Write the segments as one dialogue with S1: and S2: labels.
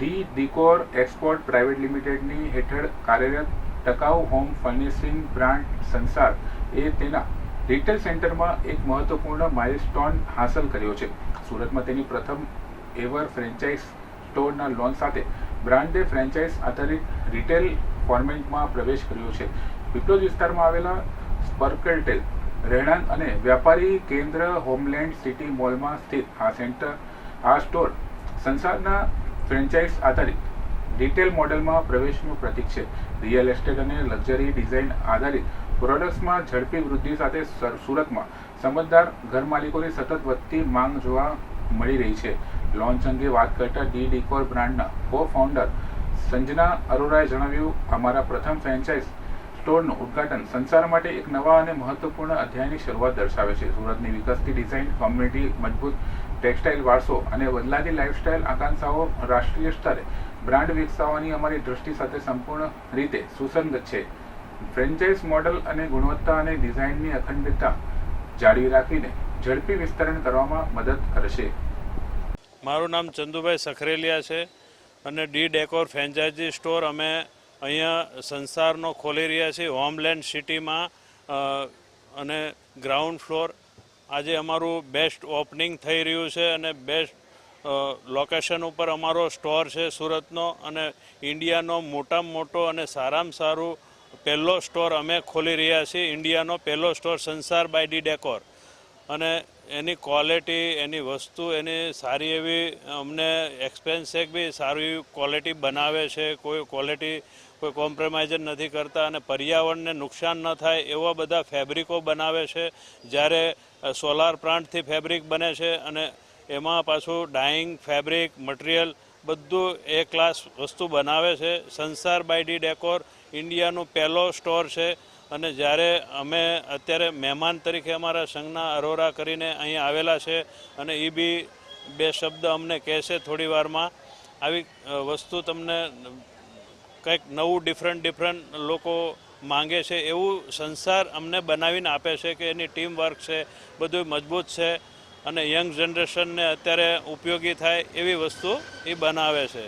S1: D decor export private લિમિટેડની હેઠળ કાર્યરત ટકાઉ હોમ ફર્નિશિંગ બ્રાન્ડ સંસાર એ તેના રિટેલ સેન્ટરમાં એક મહત્વપૂર્ણ માઇલસ્ટોન હાંસલ કર્યો છે. સુરતમાં તેની પ્રથમ એવર ફ્રેન્ચાઇઝ સ્ટોરના લોન્ચ સાથે બ્રાન્ડે ફ્રેન્ચાઇઝ આધારિત રિટેલ ફોર્મેટમાં પ્રવેશ કર્યો છે. પીપલોજ વિસ્તારમાં આવેલા સ્પર્કલટેલ રહેણાંક અને વ્યાપારી કેન્દ્ર હોમલેન્ડ સિટી મોલમાં સ્થિત આ સેન્ટર, આ સ્ટોર સંસારના ફ્રેન્ચાઇઝ આધારિત. રિટેલ મોડેલમાં પ્રવેશનું પ્રતીક છે. રિયલ એસ્ટેટ અને લક્ઝરી ડિઝાઇન આધારિત. પ્રોડક્ટ્સમાં ઝડપી વૃદ્ધિ સાથે સુરતમાં સમજદાર ઘર માલિકોની સતત વધતી માંગ જોવા મળી રહી છે. લોન્ચ અંગે વાત કરતા ડી ડીકોર બ્રાન્ડના કો ફાઉન્ડર સંજના અરોરાએ જણાવ્યું, અમારા પ્રથમ ફ્રેન્ચાઇઝ સ્ટોરનું ઉદ્ઘાટન સંસાર માટે એક નવા અને મહત્વપૂર્ણ અધ્યાયની શરૂઆત દર્શાવે છે. સુરતની વિકસતી ડિઝાઇન કોમ્યુનિટી મજબૂત ટેક્સટાઇલ વારસો અને બદલાતી લાઇફસ્ટાઇલ આકાંક્ષાઓ રાષ્ટ્રીય સ્તરે બ્રાન્ડ વિકસાવવાની અમારી દ્રષ્ટિ સાથે સંપૂર્ણ રીતે સુસંગત છે. ફ્રેન્ચાઇઝ મોડલ અને ગુણવત્તા અને ડિઝાઇનની અખંડિતતા જાળવી રાખીને ઝડપી વિસ્તરણ કરવામાં મદદ કરશે.
S2: મારું નામ ચંદુભાઈ સખરેલિયા છે અને ડી ડેકોર ફ્રેન્ચાઇઝી સ્ટોર અમે અહીંયા સંસારનો ખોલી રહ્યા છીએ. હોમલેન્ડ સિટીમાં અને ગ્રાઉન્ડ ફ્લોર આજે અમારું બેસ્ટ ઓપનિંગ થઈ રહ્યું છે અને બેસ્ટ લોકેશન ઉપર અમારો સ્ટોર છે સુરતનો અને ઇન્ડિયાનો મોટામાં મોટો અને સારામાં સારું પહેલો સ્ટોર અમે ખોલી રહ્યા છીએ. ઇન્ડિયાનો પહેલો સ્ટોર સંસાર બાય ડી ડેકોર અને એની ક્વોલિટી એની વસ્તુ, એની સારી એવી અમને એક્સપેન્સ બી સારી ક્વોલિટી બનાવે છે, કોઈ ક્વોલિટી કોઈ કોમ્પ્રોમાઇઝ નથી કરતા અને પર્યાવરણને નુકસાન ન થાય એવા બધા ફેબ્રિકો બનાવે છે. જ્યારે સોલાર પ્લાન્ટથી ફેબ્રિક બને છે અને એમાં પાછું ડાઈંગ ફેબ્રિક, મટીરિયલ બધું એ ક્લાસ વસ્તુ બનાવે છે. સંસાર બાય ડી ડેકોર ઇન્ડિયાનું પહેલો સ્ટોર છે અને જ્યારે અમે અત્યારે મહેમાન તરીકે અમારા સંઘના અરોરા કરીને અહીં આવેલા છે અને એ બી બે શબ્દ અમને કહેશે થોડી વારમાં. આવી વસ્તુ તમને કંઈક નવું ડિફરન્ટ ડિફરન્ટ લોકો માંગે છે એવું સંસાર અમને બનાવીને આપે છે કે એની ટીમ વર્ક છે બધું મજબૂત છે અને યંગ જનરેશનને અત્યારે ઉપયોગી થાય એવી વસ્તુ એ બનાવે છે.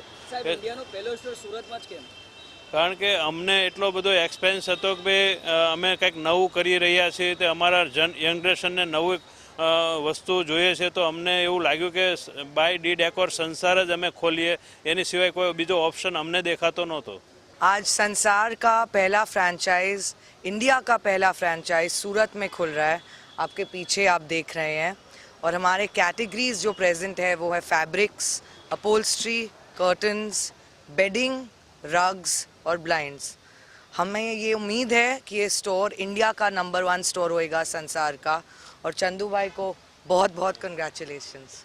S2: કારણ કે અમને એટલો બધો એક્સપેન્સ હતો કે ભાઈ અમે કંઈક નવું કરી રહ્યા છીએ તે અમારા જન જનરેશનને નવું વસ્તુ જોઈએ છે તો અમને એવું લાગ્યું કે બાય ડી ડેકોર સંસાર જ અમે ખોલીએ એની સિવાય કોઈ બીજો ઓપ્શન અમને દેખાતો નહોતો.
S3: आज संसार का पहला फ्रैंचाइज इंडिया का पहला फ्रैंचाइज सूरत में खुल रहा है। आपके पीछे आप देख रहे हैं। और हमारे कैटेगरीज जो प्रेजेंट है, वो है fabrics upholstery curtains bedding rugs और ब्लाइंड्स हमें ये उम्मीद है कि ये स्टोर इंडिया का नंबर वन स्टोर होएगा, संसार का। और चंदू भाई को बहुत बहुत कंग्रेचुलेशंस